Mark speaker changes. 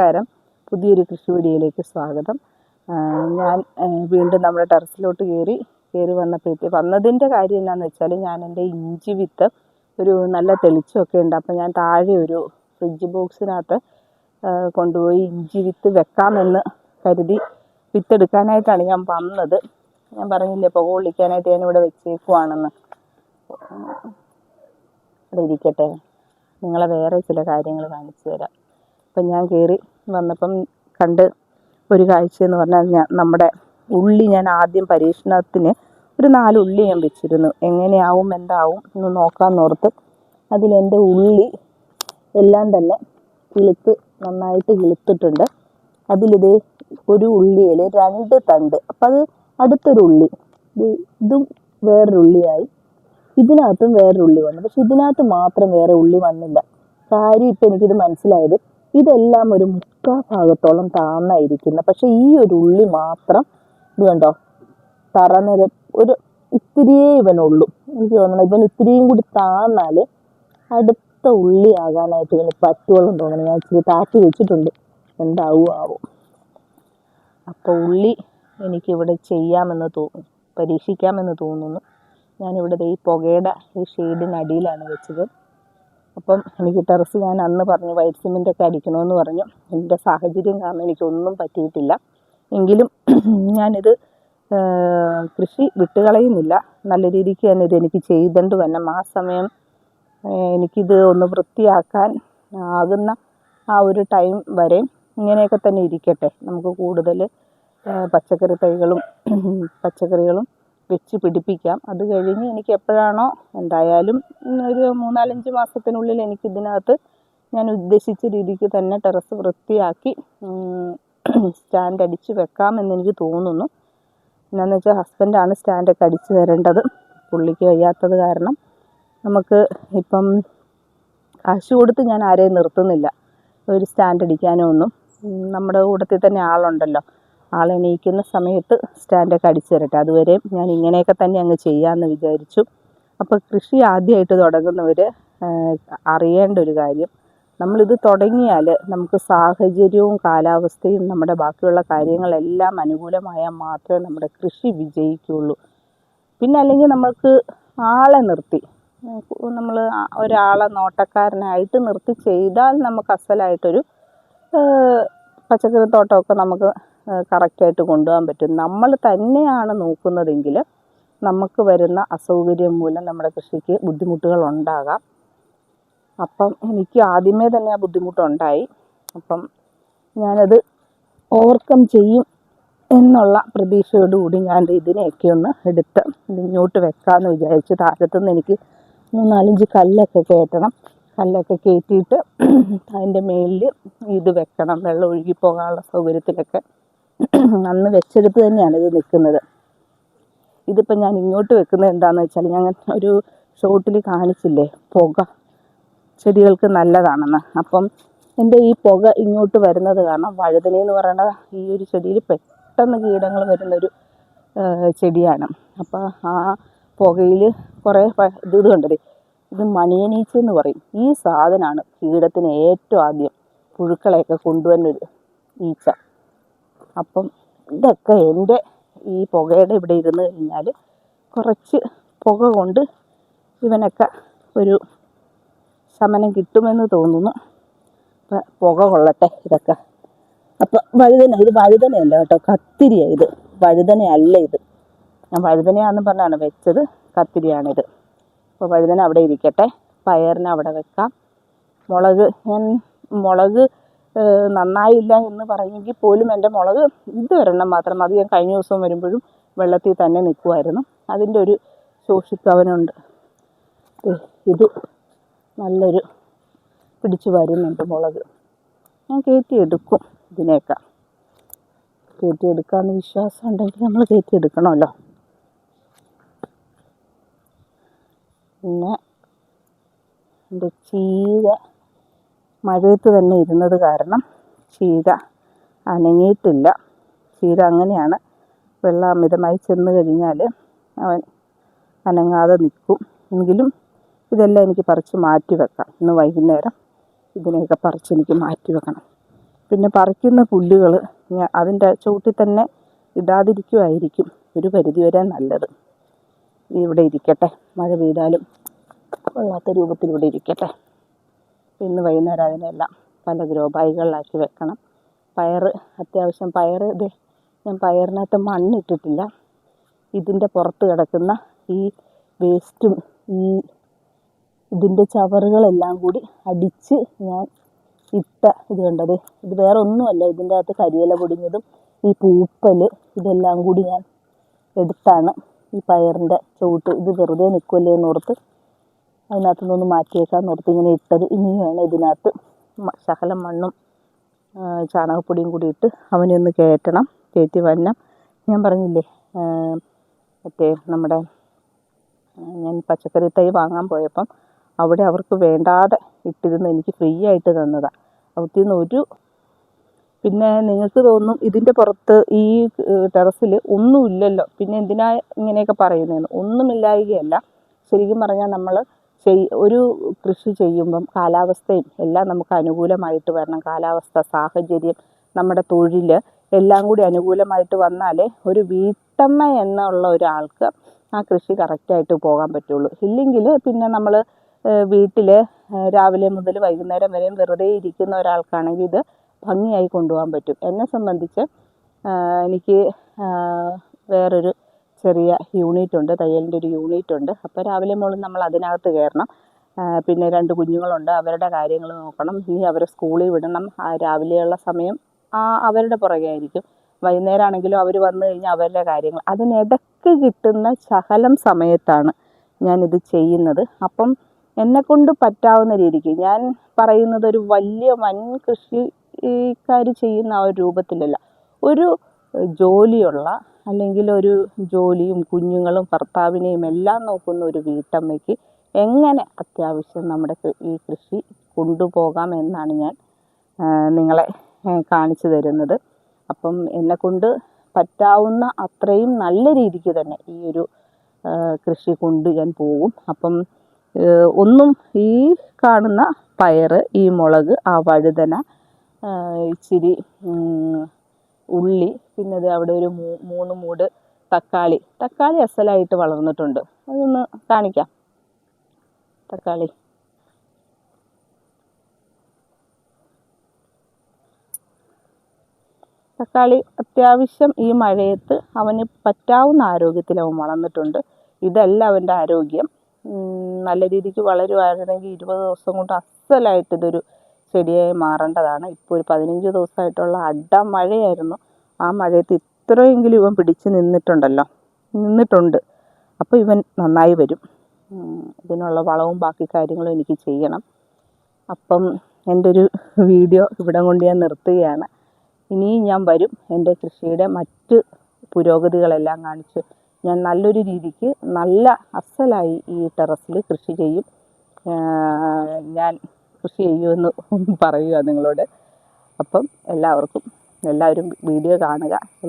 Speaker 1: നമസ്കാരം. പുതിയൊരു കൃഷി വീഡിയോയിലേക്ക് സ്വാഗതം. ഞാൻ വീണ്ടും നമ്മുടെ ടെറസിലോട്ട് കയറി കയറി വന്നപ്പോഴത്തേക്ക് വന്നതിന്റെ കാര്യം എന്താണെന്ന് വെച്ചാൽ ഞാൻ എന്റെ ഇഞ്ചി വിത്ത് ഒരു നല്ല തെളിച്ചമൊക്കെ ഉണ്ട്. അപ്പോൾ ഞാൻ താഴെ ഒരു ഫ്രിഡ്ജ് ബോക്സിനകത്ത് കൊണ്ടുപോയി ഇഞ്ചി വിത്ത് വെക്കാമെന്ന് കരുതി വിത്തെടുക്കാനായിട്ടാണ് ഞാൻ വന്നത്. ഞാൻ പറഞ്ഞില്ലേ പുക കൊള്ളിക്കാനായിട്ട് ഞാൻ ഇവിടെ വെച്ചേക്കുവാണെന്ന്. ഇവിടെ ഇരിക്കട്ടെ നിങ്ങളെ വേറെ ചില കാര്യങ്ങൾ കാണിച്ചു തരാം. അപ്പം ഞാൻ കയറി വന്നപ്പം കണ്ട് ഒരു കാഴ്ച എന്ന് പറഞ്ഞാൽ ഞാൻ നമ്മുടെ ഉള്ളി ഞാൻ ആദ്യം പരീക്ഷണത്തിന് ഒരു നാല് ഉള്ളി ഞാൻ വെച്ചിരുന്നു. എങ്ങനെയാവും എന്താവും എന്ന് നോക്കാമെന്നോർത്ത് അതിലെന്റെ ഉള്ളി എല്ലാം തന്നെ കിളുത്ത് നന്നായിട്ട് കിളുത്തിട്ടുണ്ട്. അതിലിത് ഒരു ഉള്ളിയിൽ രണ്ട് തണ്ട്. അപ്പം അത് അടുത്തൊരു ഉള്ളി. ഇതും വേറൊരു ഉള്ളിയായി. ഇതിനകത്തും വേറൊരു ഉള്ളി വന്നു. പക്ഷെ ഇതിനകത്ത് മാത്രം വേറെ ഉള്ളി വന്നില്ല. കാര്യം ഇപ്പം എനിക്കിത് മനസ്സിലായത് ഇതെല്ലാം ഒരു മുക്കാ ഭാഗത്തോളം താന്നായിരിക്കുന്ന. പക്ഷെ ഈ ഒരു ഉള്ളി മാത്രം ഇത് കണ്ടോ? തറനിര ഒരു ഇത്തിരിയേ ഇവനുള്ളൂ. എനിക്ക് തോന്നണം ഇവൻ ഇത്തിരിയും കൂടി താന്നാൽ അടുത്ത ഉള്ളി ആകാനായിട്ട് ഇവന് പറ്റുവോളം തോന്നണം. ഞാൻ ഇച്ചിരി താത്തി വെച്ചിട്ടുണ്ട്. എന്താവും ആവും അപ്പോൾ ഉള്ളി എനിക്കിവിടെ ചെയ്യാമെന്ന് തോന്നുന്നു പരീക്ഷിക്കാമെന്ന് തോന്നുന്നു. ഞാനിവിടെ ഈ പുകയുടെ ഈ ഷെയ്ഡിനടിയിലാണ് വെച്ചത്. അപ്പം എനിക്ക് ടെറസ് ഞാൻ അന്ന് പറഞ്ഞു വൈറ്റ് സിമെന്റ് ഒക്കെ അടിക്കണമെന്ന് പറഞ്ഞു. എന്റെ സാഹചര്യം കാരണം എനിക്കൊന്നും പറ്റിയിട്ടില്ല. എങ്കിലും ഞാനിത് കൃഷി വിട്ടുകളയുന്നില്ല. നല്ല രീതിക്ക് തന്നെ ഇത് എനിക്ക് ചെയ്തുകൊണ്ട് വരണം ആ സമയം എനിക്കിത് ഒന്ന് വൃത്തിയാക്കാൻ ആകുന്ന ആ ഒരു ടൈം വരെ ഇങ്ങനെയൊക്കെ തന്നെ ഇരിക്കട്ടെ. നമുക്ക് കൂടുതൽ പച്ചക്കറി തൈകളും പച്ചക്കറികളും വെച്ച് പിടിപ്പിക്കാം. അത് കഴിഞ്ഞ് എനിക്ക് എപ്പോഴാണോ എന്തായാലും ഒരു മൂന്നാലഞ്ച് മാസത്തിനുള്ളിൽ എനിക്ക് ഇതിനകത്ത് ഞാൻ ഉദ്ദേശിച്ച രീതിക്ക് തന്നെ ടെറസ് വൃത്തിയാക്കി സ്റ്റാൻഡ് അടിച്ച് വെക്കാമെന്ന് എനിക്ക് തോന്നുന്നു. എന്നാന്ന് വെച്ചാൽ ഹസ്ബൻഡാണ് സ്റ്റാൻഡൊക്കെ അടിച്ച് തരേണ്ടത്. പുള്ളിക്ക് വയ്യാത്തത് കാരണം നമുക്ക് ഇപ്പം കാശ് കൊടുത്ത് ഞാൻ ആരെയും നിർത്തുന്നില്ല. ഒരു സ്റ്റാൻഡ് അടിക്കാനോ ഒന്നും. നമ്മുടെ കൂട്ടത്തിൽ തന്നെ ആളുണ്ടല്ലോ. ആൾ എണീക്കുന്ന സമയത്ത് സ്റ്റാൻഡൊക്കെ അടിച്ചു തരട്ടെ അതുവരെ ഞാൻ ഇങ്ങനെയൊക്കെ തന്നെ അങ്ങ് ചെയ്യാമെന്ന് വിചാരിച്ചു. അപ്പോൾ കൃഷി ആദ്യമായിട്ട് തുടങ്ങുന്നവർ അറിയേണ്ട ഒരു കാര്യം നമ്മളിത് തുടങ്ങിയാൽ നമുക്ക് സാഹചര്യവും കാലാവസ്ഥയും നമ്മുടെ ബാക്കിയുള്ള കാര്യങ്ങളെല്ലാം അനുകൂലമായാൽ മാത്രമേ നമ്മുടെ കൃഷി വിജയിക്കുകയുള്ളൂ. പിന്നെ അല്ലെങ്കിൽ നമുക്ക് ആളെ നിർത്തി നമ്മൾ ഒരാളെ നോട്ടക്കാരനായിട്ട് നിർത്തി ചെയ്താൽ നമുക്ക് അസലായിട്ടൊരു പച്ചക്കറി തോട്ടമൊക്കെ നമുക്ക് കറക്റ്റായിട്ട് കൊണ്ടുപോകാൻ പറ്റും. നമ്മൾ തന്നെയാണ് നോക്കുന്നതെങ്കിൽ നമുക്ക് വരുന്ന അസൗകര്യം മൂലം നമ്മുടെ കൃഷിക്ക് ബുദ്ധിമുട്ടുകൾ ഉണ്ടാകാം. അപ്പം എനിക്ക് ആദ്യമേ തന്നെ ആ ബുദ്ധിമുട്ടുണ്ടായി അപ്പം ഞാനത് ഓവർകം ചെയ്യും എന്നുള്ള പ്രതീക്ഷയോടുകൂടി ഞാൻ ഇതിനെയൊക്കെ ഒന്ന് എടുത്ത് ഇങ്ങോട്ട് വെക്കാമെന്ന് വിചാരിച്ചു താഴത്തുനിന്ന് എനിക്ക് മൂന്നാലഞ്ച് കല്ലൊക്കെ കയറ്റണം. കല്ലൊക്കെ കയറ്റിയിട്ട് അതിന്റെ മേളിൽ ഇത് വെക്കണം. വെള്ളം ഒഴുകി പോകാനുള്ള സൗകര്യത്തിലൊക്കെ അന്ന് വെച്ചെടുത്ത് തന്നെയാണ് ഇത് നിൽക്കുന്നത്. ഇതിപ്പോൾ ഞാൻ ഇങ്ങോട്ട് വെക്കുന്നത് എന്താണെന്ന് വെച്ചാൽ ഞാൻ ഒരു ഷോട്ടിൽ കാണിച്ചില്ലേ? പുക. ചെടികൾക്ക് നല്ലതാണെന്ന്. അപ്പം എന്റെ ഈ പുക ഇങ്ങോട്ട് വരുന്നത് കാരണം വഴുതന എന്ന് പറയുന്ന ഈ ഒരു ചെടിയിൽ പെട്ടെന്ന് കീടങ്ങൾ വരുന്നൊരു ചെടിയാണ്. അപ്പോൾ ആ പുകയിൽ കുറേ ഇത് കണ്ടത് ഇത് മണിയനീച്ച എന്ന് പറയും. ഈ സാധനമാണ് കീടത്തിന് ഏറ്റവും ആദ്യം പുഴുക്കളെയൊക്കെ കൊണ്ടുവരുന്നൊരു ഈച്ച. അപ്പം ഇതൊക്കെ എന്റെ ഈ പുകയുടെ ഇവിടെ ഇരുന്ന് കഴിഞ്ഞാൽ കുറച്ച് പുക കൊണ്ട് ഇവനൊക്കെ ഒരു ശമനം കിട്ടുമെന്ന് തോന്നുന്നു. അപ്പം പുക കൊള്ളട്ടെ ഇതൊക്കെ. അപ്പം വഴുതന ഇത് വഴുതനയല്ല കേട്ടോ കത്തിരിയാണ് ഇത്. വഴുതനയല്ല ഇത്. ഞാൻ വഴുതനയാണെന്ന് പറഞ്ഞാണ് വെച്ചത് കത്തിരിയാണിത്. അപ്പോൾ വഴുതന അവിടെ ഇരിക്കട്ടെ പയറിന് അവിടെ വെക്കാം. മുളക് ഞാൻ മുളക് നന്നായില്ല എന്ന് പറഞ്ഞെങ്കിൽ പോലും എന്റെ മുളക് ഇത് ഒരെണ്ണം മാത്രം അത് ഞാൻ കഴിഞ്ഞ ദിവസം വരുമ്പോഴും വെള്ളത്തിൽ തന്നെ നിൽക്കുമായിരുന്നു അതിന്റെ ഒരു ശോഷിപ്പവനുണ്ട്. ഇത് നല്ലൊരു പിടിച്ചു വരുന്നുണ്ട് മുളക്. ഞാൻ കയറ്റിയെടുക്കും ഇതിനെയൊക്കെ. കയറ്റിയെടുക്കാമെന്ന് വിശ്വാസം ഉണ്ടെങ്കിൽ നമ്മൾ കയറ്റിയെടുക്കണമല്ലോ. പിന്നെ എന്റെ ചീര മഴയത്ത് തന്നെ ഇരുന്നത് കാരണം ചീര അനങ്ങിയിട്ടില്ല. ചീര അങ്ങനെയാണ്. വെള്ളം അമിതമായി ചെന്ന് കഴിഞ്ഞാൽ അവൻ അനങ്ങാതെ നിൽക്കും. എങ്കിലും ഇതെല്ലാം എനിക്ക് പറിച്ച് മാറ്റി വെക്കാം. ഇന്ന് വൈകുന്നേരം ഇതിനെയൊക്കെ പറിച്ച് എനിക്ക് മാറ്റി വെക്കണം. പിന്നെ പറിക്കുന്ന പുല്ലുകൾ അതിന്റെ ചുവട്ടിൽ തന്നെ ഇടാതിരിക്കുമായിരിക്കും ഒരു പരിധി വരെ നല്ലത്. ഇവിടെ ഇരിക്കട്ടെ. മഴ പെയ്താലും കൊള്ളാത്ത രൂപത്തിൽ ഇവിടെ ഇരിക്കട്ടെ. ഇന്ന് വൈകുന്നേരം അതിനെല്ലാം പല ഗ്രോ ബാഗുകളിലാക്കി വെക്കണം. പയർ അത്യാവശ്യം പയർ ഇത് ഞാൻ പയറിനകത്ത് മണ്ണിട്ടിട്ടില്ല. ഇതിന്റെ പുറത്ത് കിടക്കുന്ന ഈ വേസ്റ്റും ഈ ഇതിന്റെ ചവറുകളെല്ലാം കൂടി അടിച്ച് ഞാൻ ഇട്ട ഇത് കണ്ടത്. ഇത് വേറെ ഒന്നുമല്ല ഇതിന്റെ അകത്ത് കരിയില പൊടിഞ്ഞതും ഈ പൂപ്പൽ ഇതെല്ലാം കൂടി ഞാൻ എടുത്താണ് ഈ പയറിന്റെ ചുവട്ട്. ഇത് വെറുതെ നിൽക്കുമല്ലേ എന്നോർത്ത് അതിനകത്ത് നിന്നൊന്ന് വെക്കാൻ നിർത്തി ഇങ്ങനെ ഇട്ടത്. ഇനി വേണം ഇതിനകത്ത് ശകലം മണ്ണും ചാണകപ്പൊടിയും കൂടി ഇട്ട് അവനെ ഒന്ന് കയറ്റണം. കയറ്റി വരണം. ഞാൻ പറഞ്ഞില്ലേ മറ്റേ നമ്മുടെ ഞാൻ പച്ചക്കറി തൈ വാങ്ങാൻ പോയപ്പം അവിടെ അവർക്ക് വേണ്ടാതെ ഇട്ടിരുന്ന് എനിക്ക് ഫ്രീ ആയിട്ട് തന്നതാണ് അവിടുത്തെ ഒരു പിന്നെ നിങ്ങൾക്ക് തോന്നും ഇതിന്റെ പുറത്ത് ഈ ടെറസിൽ ഒന്നുമില്ലല്ലോ. പിന്നെ എന്തിനാ ഇങ്ങനെയൊക്കെ പറയുന്നതെന്ന്. ഒന്നുമില്ലായികയല്ല. ശരിക്കും പറഞ്ഞാൽ നമ്മൾ ഒരു കൃഷി ചെയ്യുമ്പം കാലാവസ്ഥയും എല്ലാം നമുക്ക് അനുകൂലമായിട്ട് വരണം. കാലാവസ്ഥ സാഹചര്യം നമ്മുടെ തൊഴിൽ എല്ലാം കൂടി അനുകൂലമായിട്ട് വന്നാലേ ഒരു വീട്ടമ്മ എന്നുള്ള ഒരാൾക്ക് ആ കൃഷി കറക്റ്റായിട്ട് പോകാൻ പറ്റുള്ളൂ. ഇല്ലെങ്കിൽ പിന്നെ നമ്മൾ വീട്ടിൽ രാവിലെ മുതൽ വൈകുന്നേരം വരെയും വെറുതെ ഇരിക്കുന്ന ഒരാൾക്കാണെങ്കിൽ ഇത് ഭംഗിയായി കൊണ്ടുപോകാൻ പറ്റും. എന്നെ സംബന്ധിച്ച് എനിക്ക് വേറൊരു ചെറിയ യൂണിറ്റ് ഉണ്ട് തയ്യലിന്റെ ഒരു യൂണിറ്റ് ഉണ്ട്. അപ്പോൾ രാവിലെ മുതൽ നമ്മൾ അതിനകത്ത് കയറണം. പിന്നെ രണ്ട് കുഞ്ഞുങ്ങളുണ്ട് അവരുടെ കാര്യങ്ങൾ നോക്കണം. ഇനി അവരെ സ്കൂളിൽ വിടണം. ആ രാവിലെയുള്ള സമയം ആ അവരുടെ പുറകെ ആയിരിക്കും. വൈകുന്നേരം ആണെങ്കിലും അവർ വന്നു കഴിഞ്ഞാൽ അവരുടെ കാര്യങ്ങൾ. അതിനിടയ്ക്ക് കിട്ടുന്ന ശകലം സമയത്താണ് ഞാനിത് ചെയ്യുന്നത്. അപ്പം എന്നെക്കൊണ്ട് പറ്റാവുന്ന രീതിക്ക് ഞാൻ പറയുന്നത് ഒരു വലിയ വൻ കൃഷിക്കാർ ചെയ്യുന്ന ആ ഒരു രൂപത്തിലല്ല. ഒരു ജോലിയുള്ള അല്ലെങ്കിൽ ഒരു ജോലിയും കുഞ്ഞുങ്ങളും ഭർത്താവിനെയും എല്ലാം നോക്കുന്ന ഒരു വീട്ടമ്മയ്ക്ക് എങ്ങനെ അത്യാവശ്യം നമ്മുടെ ഈ കൃഷി കൊണ്ടുപോകാം എന്നാണ് ഞാൻ നിങ്ങളെ കാണിച്ചു തരുന്നത്. അപ്പം എന്നെക്കൊണ്ട് പറ്റാവുന്ന അത്രയും നല്ല രീതിക്ക് തന്നെ ഈ ഒരു കൃഷി കൊണ്ട് ഞാൻ പോകും. അപ്പം ഒന്നും ഈ കാണുന്ന പയർ ഈ മുളക് ആ വഴുതന ഇച്ചിരി ഉള്ളി പിന്നെ അത് അവിടെ ഒരു മൂന്ന് മൂട് തക്കാളി. തക്കാളി അസലായിട്ട് വളർന്നിട്ടുണ്ട്. അതൊന്ന് കാണിക്കാം. തക്കാളി. തക്കാളി അത്യാവശ്യം ഈ മഴയത്ത് അവന് പറ്റാവുന്ന ആരോഗ്യത്തിൽ അവൻ വളർന്നിട്ടുണ്ട്. ഇതല്ല അവന്റെ ആരോഗ്യം. നല്ല രീതിക്ക് വളരുവായിരുന്നെങ്കിൽ ഇരുപത് ദിവസം കൊണ്ട് അസലായിട്ട് ഇതൊരു ചെടിയായി മാറേണ്ടതാണ്. ഇപ്പോൾ ഒരു പതിനഞ്ച് ദിവസമായിട്ടുള്ള അഡ മഴയായിരുന്നു. ആ മഴയത്ത് ഇത്രയെങ്കിലും ഇവൻ പിടിച്ച് നിന്നിട്ടുണ്ടല്ലോ. നിന്നിട്ടുണ്ട്. അപ്പോൾ ഇവൻ നന്നായി വരും. ഇതിനുള്ള വളവും ബാക്കി കാര്യങ്ങളും എനിക്ക് ചെയ്യണം. അപ്പം എന്റെ ഒരു വീഡിയോ ഇവിടെ കൊണ്ട് ഞാൻ നിർത്തുകയാണ്. ഇനിയും ഞാൻ വരും. എന്റെ കൃഷിയുടെ മറ്റ് പുരോഗതികളെല്ലാം കാണിച്ച് ഞാൻ നല്ലൊരു രീതിക്ക് നല്ല അസലായി ഈ ടെറസിൽ കൃഷി ചെയ്യും. ഞാൻ കൃഷി ചെയ്യുമെന്ന് പറയുക നിങ്ങളോട്. അപ്പം എല്ലാവർക്കും എല്ലാവരും വീഡിയോ കാണുക. എല്ലാ